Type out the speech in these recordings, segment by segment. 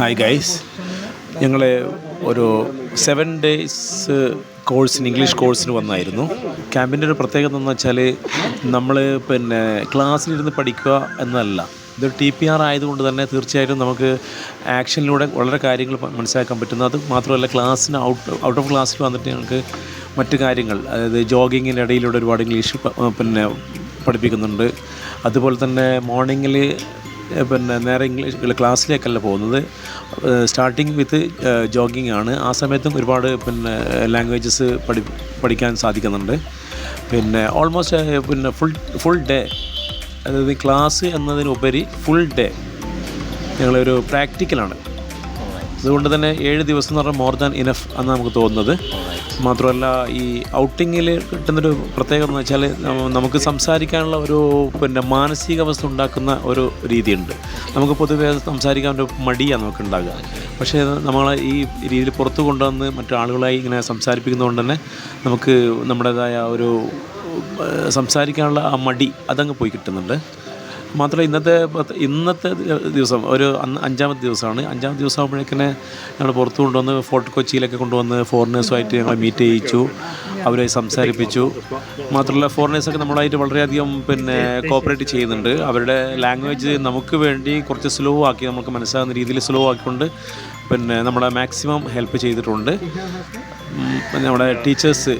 Hi guys ഞങ്ങൾ ഒരു seven days കോഴ്സിന് ഇംഗ്ലീഷ് കോഴ്സിന് വന്നായിരുന്നു. ക്യാമ്പിന്റെ ഒരു പ്രത്യേകത എന്ന് വെച്ചാൽ നമ്മൾ പിന്നെ ക്ലാസ്സിലിരുന്ന് പഠിക്കുക എന്നല്ല. ഇത് ടി പി ആർ ആയതുകൊണ്ട് തന്നെ തീർച്ചയായിട്ടും നമുക്ക് ആക്ഷനിലൂടെ വളരെ കാര്യങ്ങൾ മനസ്സിലാക്കാൻ പറ്റുന്നു. അത് മാത്രമല്ല ക്ലാസ്സിന് ഔട്ട് ഔട്ട് ഓഫ് ക്ലാസ്സിൽ വന്നിട്ട് ഞങ്ങൾക്ക് മറ്റു കാര്യങ്ങൾ അതായത് ജോഗിങ്ങിന്റെ ഇടയിലൂടെ ഒരുപാട് ഇംഗ്ലീഷ് പിന്നെ പഠിപ്പിക്കുന്നുണ്ട്. അതുപോലെ തന്നെ മോർണിംഗിൽ പിന്നെ നേരെ ഇംഗ്ലീഷ് ക്ലാസ്സിലേക്കല്ല പോകുന്നത്. സ്റ്റാർട്ടിങ് വിത്ത് ജോഗിങ് ആണ്. ആ സമയത്തും ഒരുപാട് പിന്നെ ലാംഗ്വേജസ് പഠി പഠിക്കാൻ സാധിക്കുന്നുണ്ട്. പിന്നെ ഓൾമോസ്റ്റ് പിന്നെ ഫുൾ ഫുൾ ഡേ അതായത് ക്ലാസ് എന്നതിനുപരി ഫുൾ ഡേ ഞങ്ങളൊരു പ്രാക്ടിക്കലാണ് അതുകൊണ്ട് തന്നെ ഏഴ് ദിവസം എന്ന് പറഞ്ഞാൽ മോർ ദാൻ ഇനഫ് എന്ന് നമുക്ക് തോന്നുന്നത്. മാത്രമല്ല ഈ ഔട്ടിങ്ങിൽ കിട്ടുന്നൊരു പ്രത്യേകത എന്ന് വെച്ചാൽ നമുക്ക് സംസാരിക്കാനുള്ള ഒരു പിന്നെ മാനസികാവസ്ഥ ഉണ്ടാക്കുന്ന ഒരു രീതിയുണ്ട്. നമുക്ക് പൊതുവേ സംസാരിക്കാൻ ഒരു മടിയാണ് നമുക്ക് ഉണ്ടാകുക പക്ഷേ നമ്മൾ ഈ രീതിയിൽ പുറത്തു കൊണ്ടുവന്ന് മറ്റാളുകളായി ഇങ്ങനെ സംസാരിപ്പിക്കുന്നതുകൊണ്ട് തന്നെ നമുക്ക് നമ്മുടേതായ ഒരു സംസാരിക്കാനുള്ള ആ മടി അതങ്ങ് പോയി കിട്ടുന്നുണ്ട്. മാത്രമല്ല ഇന്നത്തെ ഇന്നത്തെ ദിവസം ഒരു അഞ്ചാമത്തെ ദിവസമാണ്. അഞ്ചാമത്തെ ദിവസം ആകുമ്പോഴേക്കിനെ ഞങ്ങൾ പുറത്ത് കൊണ്ടുവന്ന് ഫോർട്ട് കൊച്ചിയിലൊക്കെ കൊണ്ടുവന്ന് ഫോറിനേഴ്സുമായിട്ട് ഞങ്ങൾ മീറ്റ് ചെയ്യിച്ചു. അവരെ സംസാരിപ്പിച്ചു. മാത്രമല്ല ഫോറിനേഴ്സൊക്കെ നമ്മളായിട്ട് വളരെയധികം പിന്നെ കോപ്പറേറ്റ് ചെയ്യുന്നുണ്ട്. അവരുടെ ലാംഗ്വേജ് നമുക്ക് വേണ്ടി കുറച്ച് സ്ലോ ആക്കി നമുക്ക് മനസ്സിലാകുന്ന രീതിയിൽ സ്ലോ ആക്കിക്കൊണ്ട് പിന്നെ നമ്മളെ മാക്സിമം ഹെൽപ്പ് ചെയ്തിട്ടുണ്ട്. നമ്മുടെ ടീച്ചേഴ്സ്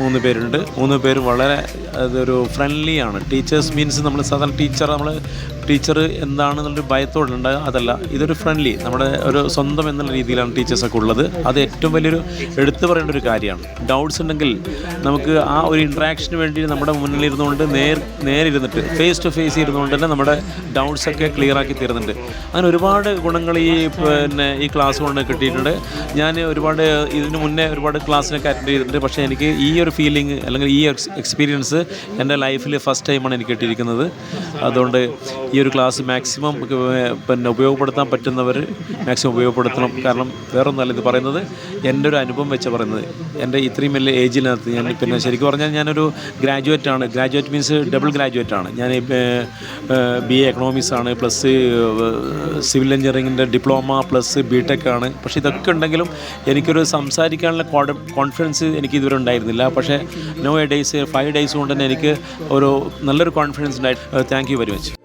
മൂന്ന് പേരുണ്ട്. മൂന്ന് പേര് വളരെ അതൊരു ഫ്രണ്ട്ലി ആണ്. ടീച്ചേഴ്സ് മീൻസ് നമ്മൾ സാധാരണ ടീച്ചർ നമ്മൾ ടീച്ചർ എന്താണെന്നുള്ളൊരു ഭയത്തോടെ ഉണ്ടായ അതല്ല ഇതൊരു ഫ്രണ്ട്ലി നമ്മുടെ ഒരു സ്വന്തം എന്നുള്ള രീതിയിലാണ് ടീച്ചേഴ്സൊക്കെ ഉള്ളത്. അത് ഏറ്റവും വലിയൊരു എടുത്തു പറയേണ്ട ഒരു കാര്യമാണ്. ഡൗട്ട്സ് ഉണ്ടെങ്കിൽ നമുക്ക് ആ ഒരു ഇൻട്രാക്ഷന് വേണ്ടി നമ്മുടെ മുന്നിൽ ഇരുന്നുകൊണ്ട് നേർ നേരിരുന്നിട്ട് ഫേസ് ടു ഫേസ് ഇരുന്നുകൊണ്ട് തന്നെ നമ്മുടെ ഡൗട്ട്സൊക്കെ ക്ലിയർ ആക്കി തരുന്നുണ്ട്. അങ്ങനെ ഒരുപാട് ഗുണങ്ങൾ ഈ പിന്നെ ഈ ക്ലാസ് കൊണ്ട് കിട്ടിയിട്ടുണ്ട്. ഞാൻ ഒരുപാട് ഇതിന് മുന്നേ ഒരുപാട് ക്ലാസ്സിനൊക്കെ അറ്റൻഡ് ചെയ്തിട്ടുണ്ട്. പക്ഷേ എനിക്ക് ഈ ഒരു ഫീലിംഗ് അല്ലെങ്കിൽ ഈ എക്സ്പീരിയൻസ് എന്റെ ലൈഫിൽ ഫസ്റ്റ് ടൈമാണ് എനിക്ക് കിട്ടിയിരിക്കുന്നത്. അതുകൊണ്ട് ഈ ഒരു ക്ലാസ് മാക്സിമം പിന്നെ ഉപയോഗപ്പെടുത്താൻ പറ്റുന്നവർ മാക്സിമം ഉപയോഗപ്പെടുത്തണം. കാരണം വേറൊന്നല്ല ഇത് പറയുന്നത് എന്റെ ഒരു അനുഭവം വെച്ച് പറയുന്നത്. എന്റെ ഇത്രയും വലിയ ഏജിനകത്ത് ഞാൻ പിന്നെ ശരിക്കും പറഞ്ഞാൽ ഞാനൊരു ഗ്രാജുവേറ്റ് ആണ്. ഗ്രാജുവേറ്റ് മീൻസ് ഡബിൾ ഗ്രാജുവേറ്റ് ആണ്. ഞാൻ ബി എ എക്കണോമിക്സ് ആണ് പ്ലസ് സിവിൽ എഞ്ചിനീയറിങ്ങിന്റെ ഡിപ്ലോമ പ്ലസ് ബി ടെക് ആണ്. പക്ഷേ ഇതൊക്കെ ഉണ്ടെങ്കിലും എനിക്കൊരു സംസാരിക്കാനുള്ള കോൺഫിഡൻസ് എനിക്ക് ഇതുവരെ ഉണ്ടായിരുന്നില്ല. പക്ഷേ no A days five days കൊണ്ട് തന്നെ എനിക്ക് ഒരു നല്ലൊരു കോൺഫിഡൻസ് ഉണ്ടായിട്ട് താങ്ക് യു വെരി മച്ച്.